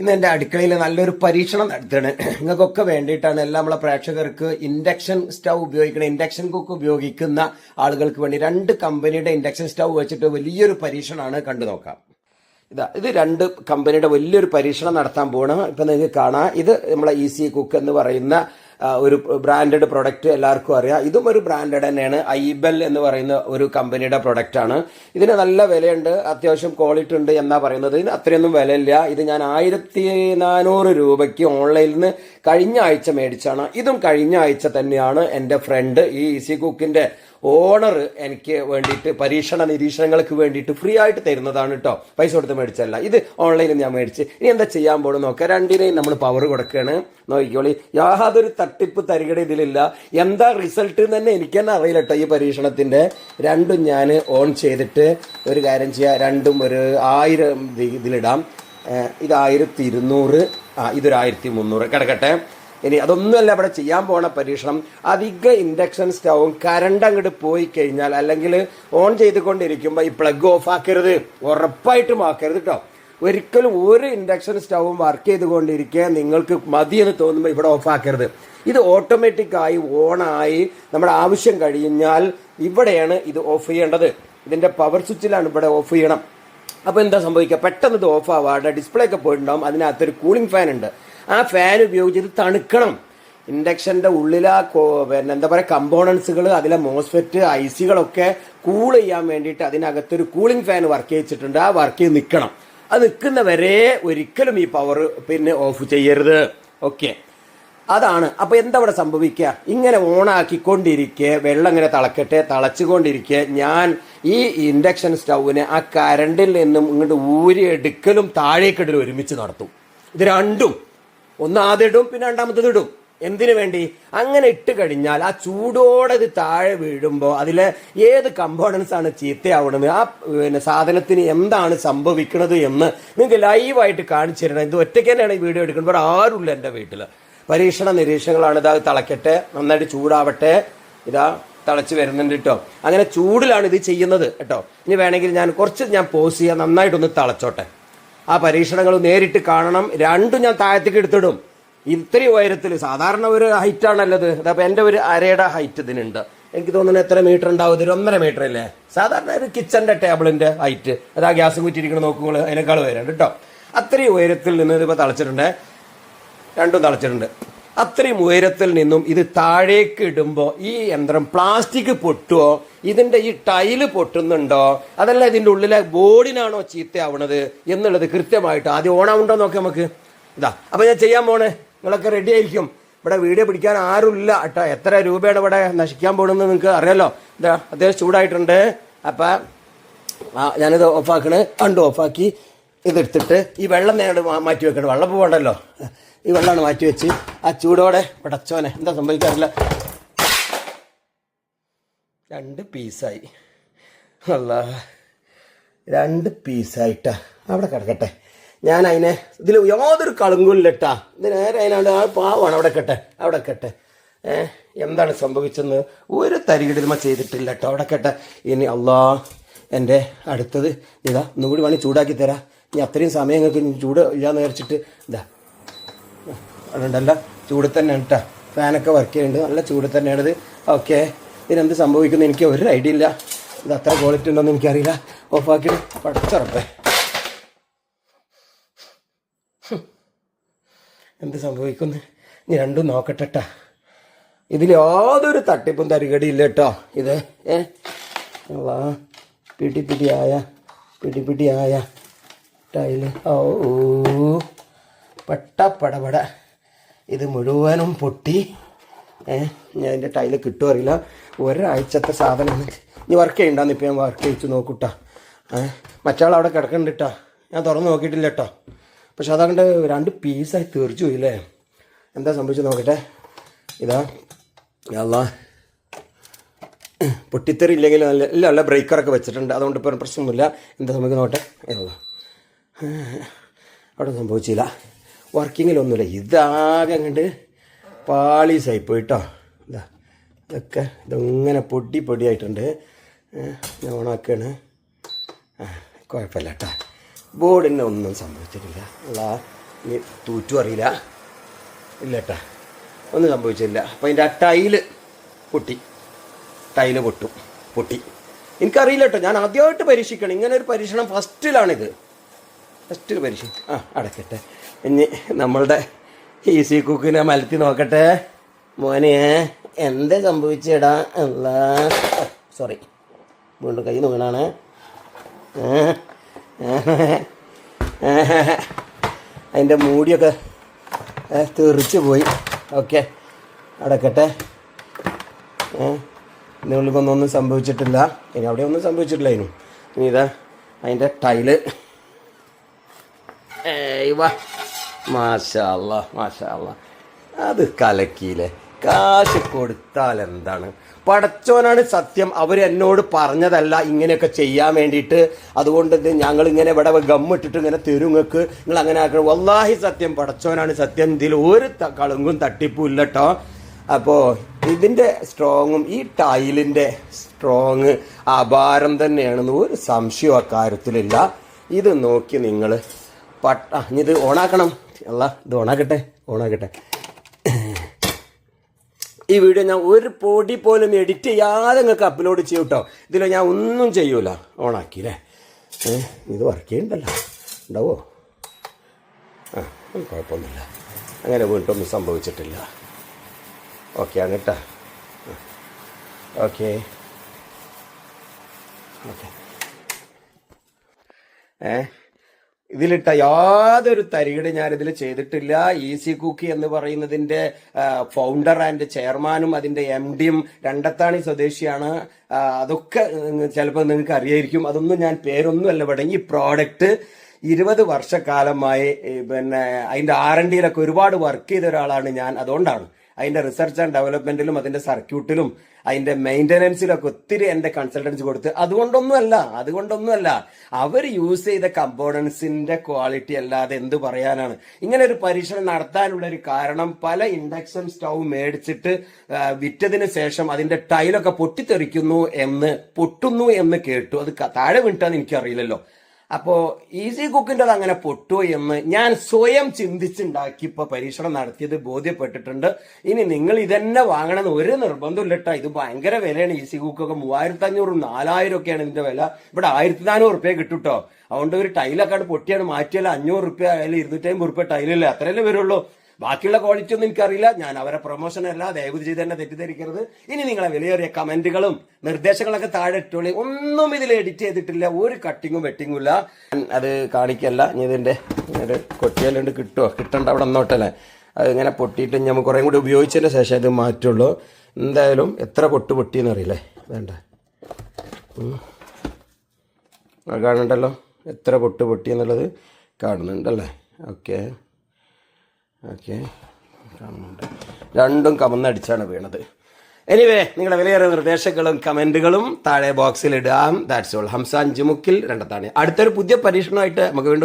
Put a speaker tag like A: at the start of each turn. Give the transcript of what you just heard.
A: ഇന്ന് എന്റെ അടുക്കളയിൽ നല്ലൊരു പരീക്ഷണം നടത്തുകയാണ് നിങ്ങൾക്കൊക്കെ വേണ്ടിയിട്ടാണ് എല്ലാം നമ്മളെ പ്രേക്ഷകർക്ക് ഇൻഡക്ഷൻ സ്റ്റൗ ഉപയോഗിക്കുന്ന ഇൻഡക്ഷൻ കുക്ക് ഉപയോഗിക്കുന്ന ആളുകൾക്ക് വേണ്ടി രണ്ട് കമ്പനിയുടെ ഇൻഡക്ഷൻ സ്റ്റൗ വെച്ചിട്ട് വലിയൊരു പരീക്ഷണമാണ് കണ്ടു നോക്കാം. ഇതാ ഇത് രണ്ട് കമ്പനിയുടെ വലിയൊരു പരീക്ഷണം നടത്താൻ പോകണം ഇപ്പം നിങ്ങൾക്ക് കാണാം. ഇത് നമ്മളെ ഈസി കുക്ക് എന്ന് പറയുന്ന ഒരു ബ്രാൻഡഡ് പ്രൊഡക്റ്റ് എല്ലാവർക്കും അറിയാം. ഇതും ഒരു ബ്രാൻഡഡ് തന്നെയാണ്. ഐബൽ എന്ന് പറയുന്ന ഒരു കമ്പനിയുടെ പ്രൊഡക്റ്റ് ആണ്. ഇതിന് നല്ല വിലയുണ്ട്. അത്യാവശ്യം ക്വാളിറ്റി ഉണ്ട് എന്നാ പറയുന്നത്. ഇതിന് അത്രയൊന്നും വിലയില്ല. ഇത് ഞാൻ ആയിരത്തി നാനൂറ് രൂപയ്ക്ക് ഓൺലൈനിൽ നിന്ന് കഴിഞ്ഞ ആഴ്ച മേടിച്ചാണ്. ഇതും കഴിഞ്ഞ ആഴ്ച തന്നെയാണ് എന്റെ ഫ്രണ്ട് ഈ ഈസി കുക്കിന്റെ ഓണർ എനിക്ക് വേണ്ടിയിട്ട് പരീക്ഷണ നിരീക്ഷണങ്ങൾക്ക് വേണ്ടിയിട്ട് ഫ്രീ ആയിട്ട് തരുന്നതാണ് കേട്ടോ പൈസ കൊടുത്ത് മേടിച്ചല്ല ഇത് ഓൺലൈനിൽ ഞാൻ മേടിച്ച്. ഇനി എന്താ ചെയ്യാൻ പോകണം നോക്കാം. രണ്ടിനെയും നമ്മൾ പവർ കൊടുക്കുകയാണ് നോക്കിക്കോളി. യാതൊരു തട്ടിപ്പ് തരികട ഇതിലില്ല. എന്താ റിസൾട്ട് എന്ന് തന്നെ എനിക്ക് തന്നെ അറിയില്ല കേട്ടോ ഈ പരീക്ഷണത്തിന്റെ രണ്ടും ഞാൻ ഓൺ ചെയ്തിട്ട് ഒരു കാര്യം ചെയ്യുക രണ്ടും ഒരു ആയിരം ഇത് ഇതിലിടാം. ഇത് ആയിരത്തി ഇരുന്നൂറ്. ആ ഇതൊരു ആയിരത്തി മുന്നൂറ്. കിടക്കട്ടെ. ഇനി അതൊന്നുമല്ല ഇവിടെ ചെയ്യാൻ പോണ പരീക്ഷണം. അധിക ഇൻഡക്ഷൻ സ്റ്റൗവും കറണ്ട് അങ്ങോട്ട് പോയി കഴിഞ്ഞാൽ അല്ലെങ്കിൽ ഓൺ ചെയ്തുകൊണ്ടിരിക്കുമ്പോൾ ഈ പ്ലഗ് ഓഫ് ആക്കരുത്. ഉറപ്പായിട്ടും ആക്കരുത് കേട്ടോ ഒരിക്കലും ഒരു ഇൻഡക്ഷൻ സ്റ്റൗവും വർക്ക് ചെയ്തുകൊണ്ടിരിക്കുക നിങ്ങൾക്ക് മതി എന്ന് തോന്നുമ്പോൾ ഇവിടെ ഓഫ് ആക്കരുത്. ഇത് ഓട്ടോമാറ്റിക് ആയി ഓണായി നമ്മുടെ ആവശ്യം കഴിഞ്ഞാൽ ഇവിടെയാണ് ഇത് ഓഫ് ചെയ്യേണ്ടത്. ഇതിന്റെ പവർ സ്വിച്ചിലാണ് ഇവിടെ ഓഫ് ചെയ്യണം. അപ്പോൾ എന്താ സംഭവിക്കുക പെട്ടെന്ന് ഇത് ഓഫ് ആവാതെ ഡിസ്പ്ലേ ഒക്കെ പോയിട്ടുണ്ടാവും. അതിനകത്തൊരു കൂളിംഗ് ഫാൻ ഉണ്ട്. ആ ഫാൻ ഉപയോഗിച്ചിട്ട് തണുക്കണം. ഇൻഡക്ഷന്റെ ഉള്ളിലെ പിന്നെ എന്താ പറയുക കമ്പോണൻസുകൾ അതിലെ മോസ്ഫെറ്റ് ഐസികളൊക്കെ കൂൾ ചെയ്യാൻ വേണ്ടിയിട്ട് അതിനകത്തൊരു കൂളിംഗ് ഫാൻ വർക്ക് ചെയ്യിച്ചിട്ടുണ്ട്. ആ വർക്ക് ചെയ്ത് നിൽക്കണം അത് നിൽക്കുന്ന വരെ ഒരിക്കലും ഈ പവർ പിന്നെ ഓഫ് ചെയ്യരുത്. ഓക്കെ അതാണ്. അപ്പൊ എന്താ ഇവിടെ സംഭവിക്കുക? ഇങ്ങനെ ഓണാക്കിക്കൊണ്ടിരിക്കെ വെള്ളം ഇങ്ങനെ തിളക്കട്ടെ തിളച്ചുകൊണ്ടിരിക്കെ ഞാൻ ഈ ഇൻഡക്ഷൻ സ്റ്റൗവിനെ ആ കരണ്ടിൽ നിന്നും ഇങ്ങോട്ട് ഊരി എടുക്കലും താഴേക്കിടലും ഒരുമിച്ച് നടത്തും. ഇത് രണ്ടും. ഒന്ന് ആദ്യം ഇടും പിന്നെ രണ്ടാമത്തത് ഇടും. എന്തിനു വേണ്ടി? അങ്ങനെ ഇട്ട് കഴിഞ്ഞാൽ ആ ചൂടോടെ ഇത് താഴെ വീഴുമ്പോൾ അതിലെ ഏത് കമ്പോണൻസ് ആണ് ചീത്തയാവണത്? ആ പിന്നെ സാധനത്തിന് എന്താണ് സംഭവിക്കുന്നത് എന്ന് നിങ്ങൾക്ക് ലൈവായിട്ട് കാണിച്ചു തരണം. ഇത് ഒറ്റയ്ക്ക് തന്നെയാണ് ഈ വീഡിയോ എടുക്കുന്നത്. വേറെ ആരുമില്ല എന്റെ വീട്ടിൽ പരീക്ഷണ നിരീക്ഷണങ്ങളാണ് ഇതാ തിളക്കട്ടെ നന്നായിട്ട് ചൂടാവട്ടെ. ഇതാ തിളച്ച് വരുന്നുണ്ട് കേട്ടോ. അങ്ങനെ ചൂടിലാണ് ഇത് ചെയ്യുന്നത് കേട്ടോ. ഇനി വേണമെങ്കിൽ ഞാൻ കുറച്ച് ഞാൻ പോസ് ചെയ്യാൻ നന്നായിട്ടൊന്ന് തിളച്ചോട്ടെ. ആ പരീക്ഷണങ്ങൾ നേരിട്ട് കാണണം. രണ്ടും ഞാൻ താഴത്തേക്ക് എടുത്തിടും. ഇത്രയും ഉയരത്തിൽ സാധാരണ ഒരു ഹൈറ്റ് ആണല്ലത്. അതപ്പോൾ എന്റെ ഒരു അരയുടെ ഹൈറ്റ് ഇതിനുണ്ട്. എനിക്ക് തോന്നുന്നു എത്ര മീറ്റർ ഉണ്ടാവും? ഒരു ഒന്നര മീറ്റർ അല്ലേ? സാധാരണ ഒരു കിച്ചന്റെ ടേബിളിന്റെ ഹൈറ്റ് അത് ആ ഗ്യാസ് കുറ്റിയിരിക്കണം നോക്കുമ്പോൾ അതിനേക്കാൾ ഉയരം കേട്ടോ അത്രയും ഉയരത്തിൽ നിന്ന് ഇതിപ്പോൾ തളച്ചിട്ടുണ്ട്. രണ്ടും തളച്ചിട്ടുണ്ട്. അത്രയും ഉയരത്തിൽ നിന്നും ഇത് താഴേക്ക് ഇടുമ്പോൾ ഈ യന്ത്രം പ്ലാസ്റ്റിക് പൊട്ടുവോ? ഇതിന്റെ ഈ ടൈൽ പൊട്ടുന്നുണ്ടോ? അതല്ല ഇതിന്റെ ഉള്ളിലെ ബോർഡിനാണോ ചീത്തയാവണത് എന്നുള്ളത് കൃത്യമായിട്ട് ആദ്യം ഓണാവുണ്ടോ നോക്കാം നമുക്ക്. ഇതാ അപ്പോൾ ഞാൻ ചെയ്യാൻ പോണേ. നിങ്ങളൊക്കെ റെഡി ആയിരിക്കും. ഇവിടെ വീഡിയോ പിടിക്കാൻ ആരുമില്ല. കേട്ടോ എത്ര രൂപയാണ് ഇവിടെ നശിക്കാൻ പോകണമെന്ന് നിങ്ങൾക്ക് അറിയാലോ. ഇതാ അത്യാവശ്യം ചൂടായിട്ടുണ്ട്. അപ്പൊ ഞാനിത് ഓഫാക്കണേ. കണ്ടു ഓഫാക്കി. ഇതെടുത്തിട്ട് ഈ വെള്ളം നേരിട്ട് മാറ്റി വെക്കണം. വെള്ളം പോകണ്ടല്ലോ ഈ വെള്ളമാണ് മാറ്റി വെച്ച്. ആ ചൂടോടെ പടച്ചോനെ എന്താ സംഭവിക്കാറില്ല. രണ്ട് പീസായി. അല്ല രണ്ട് പീസായിട്ടാ അവിടെ കിടക്കട്ടെ. ഞാൻ അതിനെ ഇതിൽ യാതൊരു കളങ്കുമില്ലട്ടാ ഇത് നേരെ അതിനാണ്ട് ആ പാവാണ് അവിടെ കെട്ടെ അവിടെ കെട്ടെ. ഏ എന്താണ് സംഭവിച്ചെന്ന് ഒരു തരികിടിമ ചെയ്തിട്ടില്ല കേട്ടോ അവിടെ കെട്ടെ. ഇനി അള്ളാ എന്റെ അടുത്തത് ഇതാ ഒന്നുകൂടി വേണമെങ്കിൽ ചൂടാക്കി തരാം. ഇനി അത്രയും സമയം ഞങ്ങൾക്ക് ചൂട് ഇല്ലാന്ന് വിചാരിച്ചിട്ട് ഇതാ അതുകൊണ്ടല്ല ചൂട് തന്നെയാണ് കേട്ടോ ഫാനൊക്കെ വർക്ക് ചെയ്യുന്നുണ്ട്. നല്ല ചൂട് തന്നെയാണ് ഇത് ഓക്കെ ഇതിനെന്ത് സംഭവിക്കുന്നു എനിക്ക് ഒരു ഐഡിയ ഇല്ല. ഇത് അത്ര ക്വാളിറ്റി ഉണ്ടോന്ന് എനിക്കറിയില്ല. ഓഫാക്കി പടച്ചുറപ്പേ. എന്ത് സംഭവിക്കുന്നു? ഇനി രണ്ടും നോക്കട്ടെട്ടാ ഇതിൽ യാതൊരു തട്ടിപ്പും തരികടി ഇല്ല കേട്ടോ ഇത് ഏ? വാ പിടി ആയ. പിടി പിടി ആയ. ടൈൽ. ഓ പട്ട പടപട. ഇത് മുഴുവനും പൊട്ടി. ഞാൻ എന്റെ ടൈൽ കിട്ടുക അറിയില്ല. ഒരാഴ്ചത്തെ സാധനം ഇനി വർക്ക് ചെയ്യണ്ടെന്ന് ഇപ്പം ഞാൻ വർക്ക് ചെയ്യിച്ച് നോക്കൂട്ടാ. മറ്റാൾ അവിടെ കിടക്കുന്നുണ്ട് കേട്ടോ ഞാൻ തുറന്ന് നോക്കിയിട്ടില്ല കേട്ടോ പക്ഷെ അതങ്ങോട്ട് രണ്ട് പീസായി തീർച്ചു പോയില്ലേ എന്താ സംഭവിച്ചത് നോക്കട്ടെ. ഇതാ. അല്ലാ പൊട്ടിത്തെറിയില്ലെങ്കിൽ നല്ല ഇല്ല നല്ല ബ്രേക്കറൊക്കെ വെച്ചിട്ടുണ്ട്. അതുകൊണ്ട് ഇപ്പോൾ പ്രശ്നമൊന്നുമില്ല. എന്താ സംഭവിക്കുന്നത് നോക്കട്ടെ. അവിടെ സംഭവിച്ചില്ല. വർക്കിങ്ങിലൊന്നുമില്ല. ഇതാകെ അങ്ങോട്ട് പാളീസായി പോയിട്ടോ. ഇതാ ഇതൊക്കെ ഇതിങ്ങനെ പൊടി പൊടിയായിട്ടുണ്ട്. ഞാൻ ഓണാക്കാണ്. ആ കുഴപ്പമില്ല കേട്ടോ. ബോർഡിന് ഒന്നും സംഭവിച്ചിട്ടില്ല. അല്ല ഇനി തൂറ്റും അറിയില്ല. ഇല്ല കേട്ടോ. ഒന്നും സംഭവിച്ചില്ല അപ്പം അതിന്റെ ആ ടൈൽ പൊട്ടി. ടൈൽ പൊട്ടും. പൊട്ടി. എനിക്കറിയില്ല കേട്ടോ. ഞാൻ ആദ്യമായിട്ട് പരീക്ഷിക്കണം. ഇങ്ങനെ ഒരു പരീക്ഷണം ഫസ്റ്റിലാണിത്. ഫസ്റ്റ് പരീക്ഷ ആ അടക്കട്ടെ. ഇനി നമ്മളുടെ ഈസി കുക്കിനെ മലത്തി നോക്കട്ടെ. മോനെ എന്താ സംഭവിച്ചേടാ? അല്ല സോറി. വീണ്ടും കൈ നോക്കണാണ്. അതിന്റെ മൂടിയൊക്കെ തെറിച്ച് പോയി. ഓക്കെ അടക്കട്ടെ നിങ്ങൾക്കൊന്നും ഒന്നും സംഭവിച്ചിട്ടില്ല. ഇനി അവിടെ ഒന്നും സംഭവിച്ചിട്ടില്ല ഇനി. ഇനി ഇതാ അതിന്റെ ടൈൽ. ഏയ് വാ. മാഷാല്ല മാഷാല്ല അത് കലക്കിയില്ലേ? കാശ് കൊടുത്താൽ എന്താണ്? പടച്ചോനാണ് സത്യം. അവർ എന്നോട് പറഞ്ഞതല്ല ഇങ്ങനെയൊക്കെ ചെയ്യാൻ വേണ്ടിയിട്ട്. അതുകൊണ്ട് ഞങ്ങൾ ഇങ്ങനെ ഇവിടെ ഗമ്മിട്ടിട്ട് ഇങ്ങനെ തെരുങ്ങക്ക് നിങ്ങൾ അങ്ങനെ ആക്കണം. വല്ലാഹി സത്യം. പടച്ചോനാണ് സത്യം. ഇതിൽ ഒരു കളുങ്കും തട്ടിപ്പും ഇല്ല കേട്ടോ അപ്പോൾ ഇതിന്റെ സ്ട്രോങ്ങും ഈ ടൈലിന്റെ സ്ട്രോങ് അപാരം തന്നെയാണെന്ന് ഒരു സംശയം അക്കാര്യത്തിലില്ല ഇത് നോക്കി നിങ്ങൾ പട്ട ആ, ഇത് ഓണാക്കണം. അല്ല ഇത് ഓണാക്കട്ടെ ഓണാക്കട്ടെ. ഈ വീഡിയോ ഞാൻ ഒരു പൊടി പോലും എഡിറ്റ് ചെയ്യാതെ നിങ്ങൾക്ക് അപ്ലോഡ് ചെയ്യും കേട്ടോ ഇതിൽ ഞാൻ ഒന്നും ചെയ്യൂല. ഓണാക്കി അല്ലേ ഇത് വർക്ക് ചെയ്യണ്ടല്ലോ. ഉണ്ടാവോ? ആ കുഴപ്പമൊന്നുമില്ല. അങ്ങനെ വീട്ടൊന്നും സംഭവിച്ചിട്ടില്ല. ഓക്കെ ആണ് കേട്ടോ ഓക്കെ ഓക്കെ ഏ? ഇതിലിട്ട യാതൊരു തരികിട് ഞാൻ ഇതിൽ ചെയ്തിട്ടില്ല. ഈസി കുക്കി എന്ന് പറയുന്നതിന്റെ ഫൗണ്ടർ ആൻഡ് ചെയർമാനും അതിന്റെ എം ഡിയും രണ്ടത്താണി സ്വദേശിയാണ്. അതൊക്കെ ചിലപ്പോൾ നിങ്ങൾക്ക് അറിയായിരിക്കും. അതൊന്നും ഞാൻ പേരൊന്നുമല്ല. ഇവിടെ ഈ പ്രോഡക്റ്റ് ഇരുപത് വർഷക്കാലമായി പിന്നെ അതിന്റെ ആർ എൻ ഡിയിലൊക്കെ ഒരുപാട് വർക്ക് ചെയ്ത ഒരാളാണ് ഞാൻ. അതുകൊണ്ടാണ്. അതിന്റെ റിസർച്ച് ആൻഡ് ഡെവലപ്മെന്റിലും അതിന്റെ സർക്യൂട്ടിലും അതിന്റെ മെയിന്റനൻസിലൊക്കെ ഒത്തിരി എന്റെ കൺസൾട്ടൻസി കൊടുത്ത്. അതുകൊണ്ടൊന്നുമല്ല അതുകൊണ്ടൊന്നുമല്ല. അവർ യൂസ് ചെയ്ത കമ്പോണൻസിന്റെ ക്വാളിറ്റി അല്ലാതെ എന്ത് പറയാനാണ്? ഇങ്ങനെ ഒരു പരീക്ഷണം നടത്താനുള്ള ഒരു കാരണം പല ഇൻഡക്ഷൻ സ്റ്റൗ മേടിച്ചിട്ട് വിറ്റതിന് ശേഷം അതിന്റെ ടൈലൊക്കെ പൊട്ടിത്തെറിക്കുന്നു എന്ന് പൊട്ടുന്നു എന്ന് കേട്ടു. അത് താഴെ വീണിട്ടാന്ന് എനിക്കറിയില്ലല്ലോ. അപ്പോ ഈസി കുക്കിന്റെ അങ്ങനെ പൊട്ടു എന്ന് ഞാൻ സ്വയം ചിന്തിച്ചുണ്ടാക്കി ഇപ്പൊ പരീക്ഷണം നടത്തിയത് ബോധ്യപ്പെട്ടിട്ടുണ്ട്. ഇനി നിങ്ങൾ ഇതന്നെ വാങ്ങണമെന്ന് ഒരു നിർബന്ധമില്ല കേട്ടോ ഇത് ഭയങ്കര വിലയാണ് ഈസി കുക്കൊക്കെ മൂവായിരത്തി അഞ്ഞൂറും നാലായിരം ഒക്കെയാണ് ഇതിന്റെ വില. ഇവിടെ ആയിരത്തി നാനൂറ് റുപ്യ കിട്ടും കേട്ടോ അതുകൊണ്ട് ഒരു ടൈലൊക്കെ പൊട്ടിയാണ്. മാറ്റിയാൽ അഞ്ഞൂറ് റുപ്യ ആയാലും ഇരുന്നൂറ്റി അമ്പത് റുപ്യ ടൈലല്ലേ അത്രയല്ലേ വരുള്ളൂ. ബാക്കിയുള്ള ക്വാളിറ്റി ഒന്നും എനിക്കറിയില്ല. ഞാൻ അവരെ പ്രൊമോഷൻ അല്ല ദയവ് ചെയ്ത് തന്നെ തെറ്റിദ്ധരിക്കരുത്. ഇനി നിങ്ങളെ വിലയേറിയ കമന്റുകളും നിർദ്ദേശങ്ങളൊക്കെ താഴെ ഇട്ടോളി. ഒന്നും ഇതിൽ എഡിറ്റ് ചെയ്തിട്ടില്ല. ഒരു കട്ടിങ്ങും വെട്ടിങ്ങും ഇല്ല. അത് കാണിക്കല്ല. ഇനി ഇതിന്റെ കൊട്ടിയാലുണ്ട് കിട്ടുമോ കിട്ടണ്ട അവിടെ നിന്നോട്ടല്ലേ? അത് ഇങ്ങനെ പൊട്ടിയിട്ട് നമ്മൾ കുറേ കൂടി ഉപയോഗിച്ചതിന് ശേഷം ഇത് മാറ്റുള്ളൂ. എന്തായാലും എത്ര പൊട്ട് പൊട്ടിയെന്ന് അറിയില്ലേ? വേണ്ട. കാണുന്നുണ്ടല്ലോ? എത്ര പൊട്ട് പൊട്ടി എന്നുള്ളത് കാണുന്നുണ്ടല്ലേ? ഓക്കെ. ഓക്കെ. കാണുന്നുണ്ട്. രണ്ടും കമന്നടിച്ചാണ് വീണത്. എനിവേ നിങ്ങളുടെ വിലയേറിയ നിർദ്ദേശങ്ങളും കമന്റുകളും താഴെ ബോക്സിൽ ഇടാം. ദാറ്റ്സ് ഓൾ ഹംസാൻ ജുമുക്കിൽ രണ്ടത്താണ് അടുത്തൊരു പുതിയ പരീക്ഷണമായിട്ട് നമുക്ക് വീണ്ടും